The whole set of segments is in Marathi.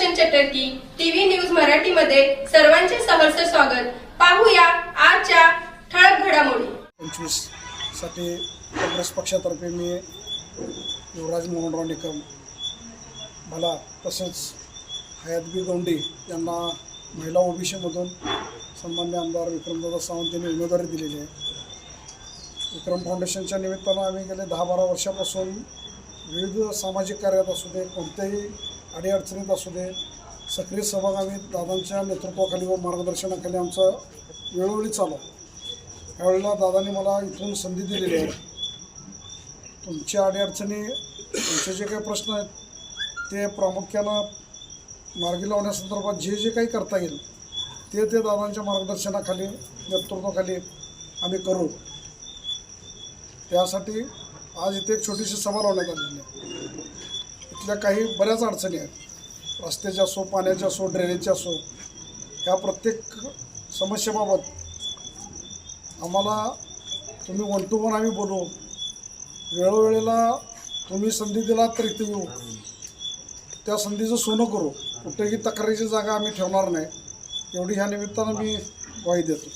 रोशन चटर्की टीव्ही न्यूज मराठीमध्ये सर्वांचे सहर्ष स्वागत. पाहूया आजच्या ठळक घडामोडी. पंचवीससाठी काँग्रेस पक्षातर्फे मी युवराज मोहनराव निकम मला तसेच हयातबी गोंडी यांना महिला ओबीसीमधून सन्मान्य आमदार विक्रमदादा सावंत यांनी उमेदवारी दिलेली आहे. विक्रम फाउंडेशनच्या निमित्तानं आम्ही गेले दहा बारा वर्षापासून विविध सामाजिक कार्यात असू दे कोणत्याही अडीअडचणीत असू दे. सक्रिय सहभाग आम्ही दादांच्या नेतृत्वाखाली व मार्गदर्शनाखाली आमचं वेळोवेळी चालू यावेळेला त्यावेळेला दादांनी मला इथून संधी दिलेली आहे. तुमच्या अडीअडचणी तुमचे जे काही प्रश्न आहेत ते प्रामुख्यानं मार्गी लावण्यासंदर्भात जे जे काही करता येईल ते ते दादांच्या मार्गदर्शनाखाली नेतृत्वाखाली आम्ही करू. त्यासाठी आज इथे एक छोटीशी सभा लावण्यात आलेली आहे. इथल्या काही बऱ्याच अडचणी आहेत. रस्त्याच्या असो पाण्याच्या असो ड्रेनेजच्या असो ह्या प्रत्येक समस्येबाबत आम्हाला तुम्ही वन टू वन आम्ही बोलू. वेळोवेळेला तुम्ही संधी दिला तर इथे येऊ. त्या संधीचं सोनं करू. कुठेही तक्रारीची जागा आम्ही ठेवणार नाही. एवढी ह्या निमित्तानं मी ग्वाही देतो.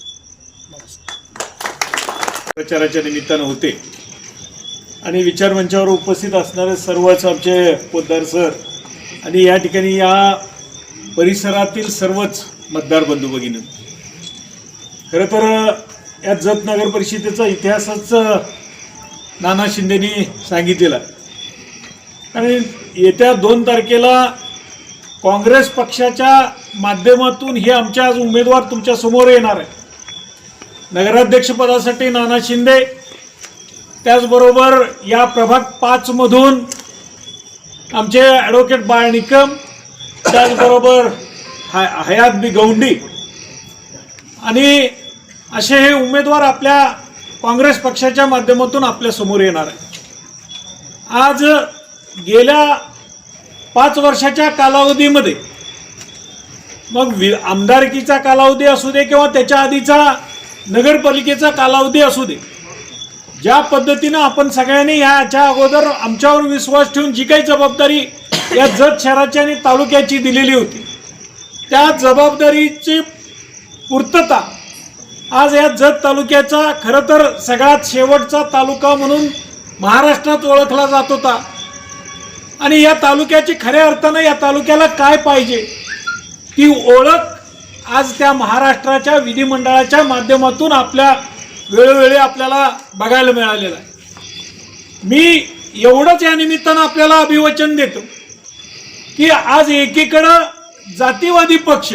नमस्कार. प्रचाराच्या निमित्तानं होते. आणि विचारमंचावर उपस्थित असणारे सर्वच आमचे पोद्दार सर आणि या ठिकाणी या परिसरातील सर्वच मतदार बंधू भगिनी. खरं तर या जत नगर परिषदेचा इतिहासच नाना शिंदेनी सांगितलेला. आणि येत्या दोन तारखेला काँग्रेस पक्षाच्या माध्यमातून हे आमच्या आज उमेदवार तुमच्यासमोर येणार आहे. नगराध्यक्षपदासाठी नाना शिंदे त्याचबरोबर या प्रभाग पाचमधून आमचे ॲडव्होकेट बाळ निकम त्याचबरोबर हाय हयात बी गौंडी आणि असे हे उमेदवार आपल्या काँग्रेस पक्षाच्या माध्यमातून आपल्यासमोर येणार आहे आज गेल्या पाच वर्षाच्या कालावधीमध्ये मग वि आमदारकीचा कालावधी असू दे किंवा त्याच्या आधीचा नगरपालिकेचा कालावधी असू दे ज्या पद्धतीनं आपण सगळ्यांनी ह्याच्या अगोदर आमच्यावर विश्वास ठेवून जी काही जबाबदारी या जत शहराची आणि तालुक्याची दिलेली होती त्या जबाबदारीची पूर्तता आज या जत तालुक्याचा खरं तर सगळ्यात शेवटचा तालुका म्हणून महाराष्ट्रात ओळखला जात होता. आणि या तालुक्याची खऱ्या अर्थानं या तालुक्याला काय पाहिजे ती ओळख आज त्या महाराष्ट्राच्या विधिमंडळाच्या माध्यमातून आपल्या वेळोवेळी आपल्याला बघायला मिळालेलं आहे. मी एवढंच या निमित्तानं आपल्याला अभिवचन देतो की आज एकीकडं जातीवादी पक्ष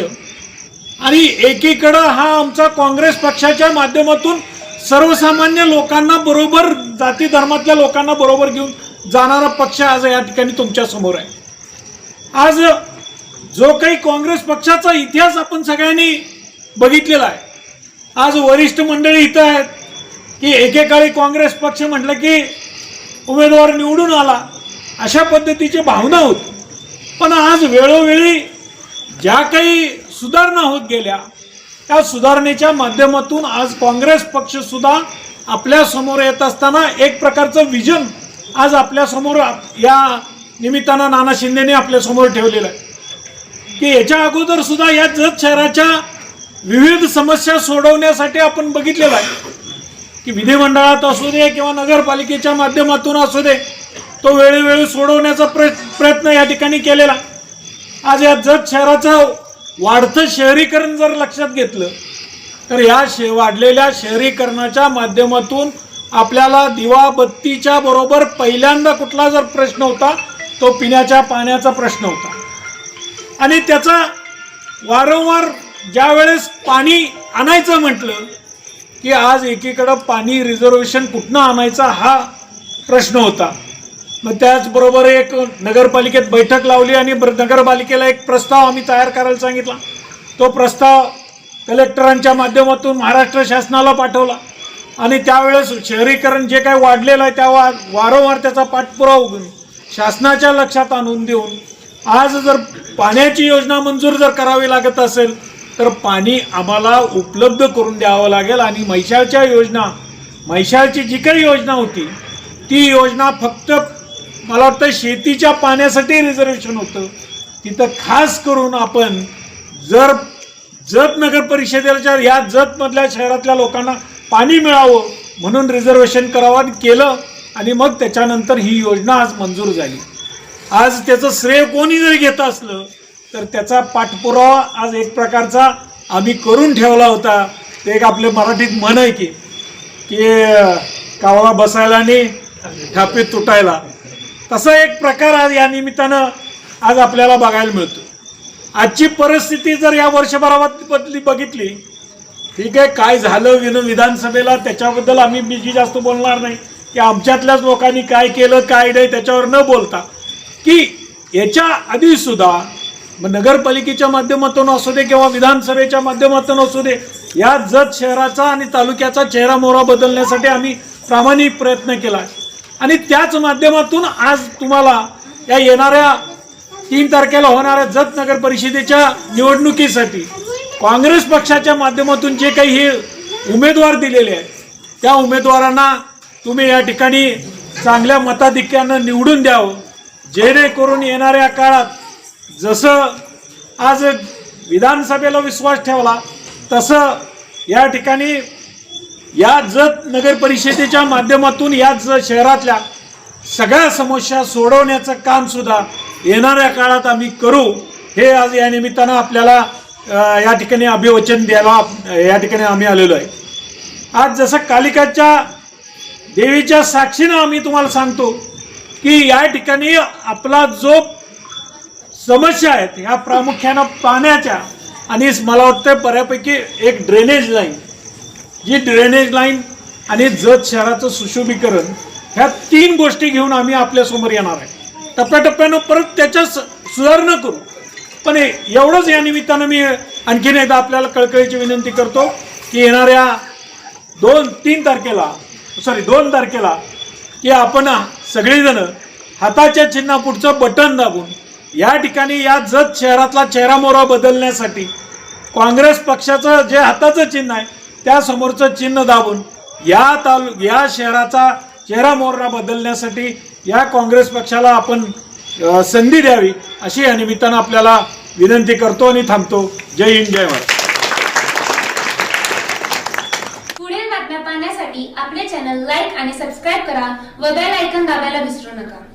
आणि एकीकडं हा आमचा काँग्रेस पक्षाच्या माध्यमातून सर्वसामान्य लोकांना बरोबर जाती धर्मातल्या लोकांना बरोबर घेऊन जाणारा पक्ष आज या ठिकाणी तुमच्यासमोर आहे. आज जो काही काँग्रेस पक्षाचा इतिहास आपण सगळ्यांनी बघितलेला आहे आज वरिष्ठ मंडळी इथं आहेत की एकेकाळी काँग्रेस पक्ष म्हटलं की उमेदवार निवडून आला अशा पद्धतीची भावना होती. पण आज वेळोवेळी ज्या काही सुधारणा होत गेल्या त्या सुधारणेच्या माध्यमातून आज काँग्रेस पक्षसुद्धा आपल्यासमोर येत असताना एक प्रकारचं विजन आज आपल्यासमोर या निमित्तानं नाना शिंदेने आपल्यासमोर ठेवलेलं आहे. की याच्या अगोदर सुद्धा या जत शहराच्या विविध समस्या सोडवण्यासाठी आपण बघितलेलं आहे की विधिमंडळात असू दे किंवा नगरपालिकेच्या माध्यमातून असू दे तो वेळोवेळी सोडवण्याचा प्रय प्रयत्न या ठिकाणी केलेला. आज या जत शहराचं वाढतं शहरीकरण जर लक्षात घेतलं तर या शे वाढलेल्या शहरीकरणाच्या माध्यमातून आपल्याला दिवा बत्तीच्या बरोबर पहिल्यांदा कुठला जर प्रश्न होता तो पिण्याच्या पाण्याचा प्रश्न होता. आणि त्याचा वारंवार ज्या वेळेस पाणी आणायचं म्हटलं की आज एकीकडं पाणी रिझर्वेशन कुठनं आणायचा हा प्रश्न होता. मग त्याचबरोबर एक नगरपालिकेत बैठक लावली आणि नगरपालिकेला एक प्रस्ताव आम्ही तयार करायला सांगितला. तो प्रस्ताव कलेक्टरांच्या माध्यमातून महाराष्ट्र शासनाला पाठवला. आणि त्यावेळेस शहरीकरण जे काही वाढलेलं आहे त्या वा वारंवार त्याचा पाठपुरावा उघडून शासनाच्या लक्षात आणून देऊन आज जर पाण्याची योजना मंजूर जर करावी लागत असेल तर पाणी आम्हाला उपलब्ध करून द्यावं लागेल आणि म्हैशाळच्या योजना म्हैशाळची जी काही योजना होती ती योजना फक्त मला वाटतं शेतीच्या पाण्यासाठी रिझर्वेशन होतं. तिथं खास करून आपण जर जत नगर परिषदेच्या या जतमधल्या शहरातल्या लोकांना पाणी मिळावं म्हणून रिझर्वेशन करावं आणि केलं आणि मग त्याच्यानंतर ही योजना आज मंजूर झाली. आज त्याचं श्रेय कोणी जरी घेत असलं तर त्याचा पाठपुरावा आज एक प्रकारचा आम्ही करून ठेवला होता. ते एक आपले मराठीत म्हण आहे की की कावळा बसायला आणि ठापीत तुटायला. तसा एक प्रकार आज या निमित्तानं आज आपल्याला बघायला मिळतो. आजची परिस्थिती जर या वर्षभरात बदली बघितली ठीक आहे काय झालं विन विधानसभेला त्याच्याबद्दल आम्ही बीजी जास्त बोलणार नाही. की आमच्यातल्याच लोकांनी काय केलं काय नाही त्याच्यावर न बोलता. की याच्या आधी सुद्धा मग नगरपालिकेच्या माध्यमातून असू दे किंवा विधानसभेच्या माध्यमातून असू दे या जत शहराचा आणि तालुक्याचा चेहरा मोहरा बदलण्यासाठी आम्ही प्रामाणिक प्रयत्न केला आणि त्याच माध्यमातून आज तुम्हाला या येणाऱ्या तीन तारखेला होणाऱ्या जत नगर परिषदेच्या निवडणुकीसाठी काँग्रेस पक्षाच्या माध्यमातून जे काही हे उमेदवार दिलेले आहेत त्या उमेदवारांना तुम्ही या ठिकाणी चांगल्या मताधिक्यानं निवडून द्यावं. जेणेकरून येणाऱ्या काळात जसं आज विधानसभेला विश्वास ठेवला तसं या ठिकाणी या जत नगर परिषदेच्या माध्यमातून या ज शहरातल्या सगळ्या समस्या सोडवण्याचं काम सुद्धा येणाऱ्या काळात आम्ही करू. हे आज या निमित्तानं आपल्याला या ठिकाणी अभिवचन द्यायला या ठिकाणी आम्ही आलेलो आहे. आज जसं कालिकाच्या देवीच्या साक्षीनं आम्ही तुम्हाला सांगतो की या ठिकाणी आपला जो समस्या आहेत. ह्या प्रामुख्यानं पाण्याच्या आणि मला वाटतं बऱ्यापैकी एक ड्रेनेज लाईन जी ड्रेनेज लाईन आणि जत शहराचं सुशोभीकरण ह्या तीन गोष्टी घेऊन आम्ही आपल्यासमोर येणार आहे. टप्प्याटप्प्यानं परत त्याच्या सुधारणा करू. पण एवढंच या निमित्तानं मी आणखीन एकदा आपल्याला कळकळीची विनंती करतो की येणाऱ्या दोन तीन तारखेला सॉरी दोन तारखेला की आपण सगळीजणं हाताच्या चिन्हापुढचं बटन दाबून या ठिकाणी या जत शहरातला चेहरामोहरा बदलण्यासाठी काँग्रेस पक्षाचं जे हाताचं चिन्ह आहे त्यासमोरचं चिन्ह दाबून या तालु या शहराचा चेहरामोहरा बदलण्यासाठी या काँग्रेस पक्षाला आपण संधी द्यावी अशी या निमित्तानं आपल्याला विनंती करतो आणि थांबतो. जय हिंद जय भारत पुढील बातम्या पाहण्यासाठी आपले चॅनल लाईक आणि सबस्क्राईब करा व बेल ऐकन दाबायला विसरू नका.